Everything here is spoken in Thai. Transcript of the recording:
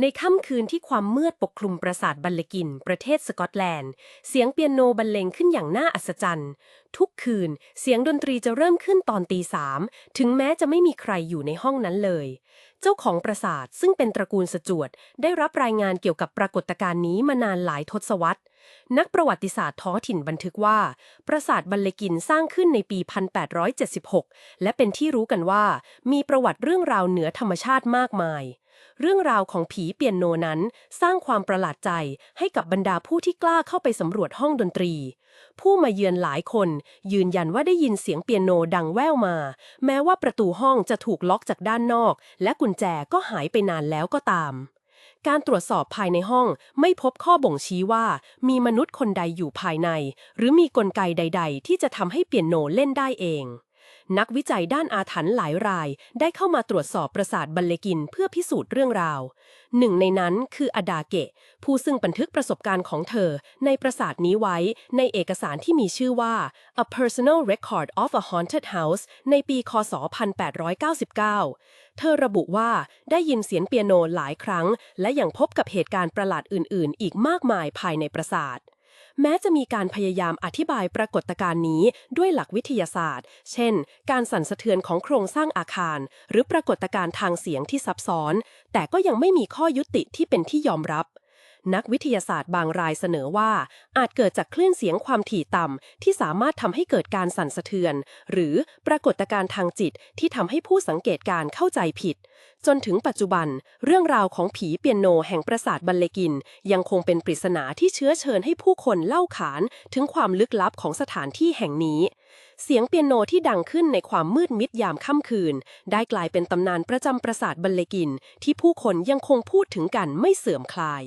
ในค่ำคืนที่ความมืดปกคลุมปราสาทบัลเลกิน ประเทศสกอตแลนด์ เสียงเปียโนบรรเลงขึ้นอย่างน่าอัศจรรย์ ทุกคืน เสียงดนตรีจะเริ่มขึ้นตอนตีสามถึงแม้จะไม่มีใครอยู่ในห้องนั้นเลย เจ้าของปราสาทซึ่งเป็นตระกูลสจวดได้รับรายงานเกี่ยวกับปรากฏการณ์นี้มานานหลายทศวรรษ นักประวัติศาสตร์ท้องถิ่นบันทึกว่า ปราสาทบัลเลกินสร้างขึ้นในปี 1876 และเป็นที่รู้กันว่า มีประวัติเรื่องราวเหนือธรรมชาติมากมาย เรื่องราวของผีเปียโนนั้น สร้างความประหลาดใจให้กับบรรดาผู้ที่กล้าเข้าไปสำรวจห้องดนตรี ผู้มาเยือนหลายคน ยืนยันว่าได้ยินเสียงเปียโนดังแว่วมา แม้ว่าประตูห้องจะถูกล็อกจากด้านนอก และกุญแจก็หายไปนานแล้วก็ตาม การตรวจสอบภายในห้องไม่พบข้อบ่งชี้ว่า มีมนุษย์คนใดอยู่ภายใน หรือมีกลไกใด ๆ ที่จะทำให้เปียโนเล่นได้เอง นักวิจัยด้านอาถรรพ์หลายราย ได้เข้ามาตรวจสอบปราสาทบัลเลกินเพื่อพิสูจน์เรื่องราว หนึ่งในนั้นคืออดาเกะ ผู้ซึ่งบันทึกประสบการณ์ของเธอ ในปราสาทนี้ไว้ในเอกสารที่มีชื่อว่า A Personal Record of a Haunted House ในปี คศ 1899 เธอระบุว่าได้ยินเสียงเปียโนหลายครั้ง และยังพบกับเหตุการณ์ประหลาดอื่น ๆ อีกมากมายภายในปราสาท แม้จะมีการพยายามอธิบายปรากฏการณ์นี้ด้วยหลักวิทยาศาสตร์ เช่น การสั่นสะเทือนของโครงสร้างอาคาร หรือปรากฏการณ์ทางเสียงที่ซับซ้อน แต่ก็ยังไม่มีข้อยุติที่เป็นที่ยอมรับ นักวิทยาศาสตร์บางรายเสนอว่า อาจเกิดจากคลื่นเสียงความถี่ต่ำที่สามารถทำให้เกิดการสั่นสะเทือน หรือปรากฏการณ์ทางจิตที่ทำให้ผู้สังเกตการเข้าใจผิด จนถึงปัจจุบัน เรื่องราวของผีเปียโนแห่งปราสาทบัลเลกิน ยังคงเป็นปริศนาที่เชื้อเชิญให้ผู้คนเล่าขานถึงความลึกลับของสถานที่แห่งนี้เสียงเปียโนที่ดังขึ้นในความมืดมิดยามค่ำคืน ได้กลายเป็นตำนานประจำปราสาทบัลเลกิน ที่ผู้คนยังคงพูดถึงกันไม่เสื่อมคลาย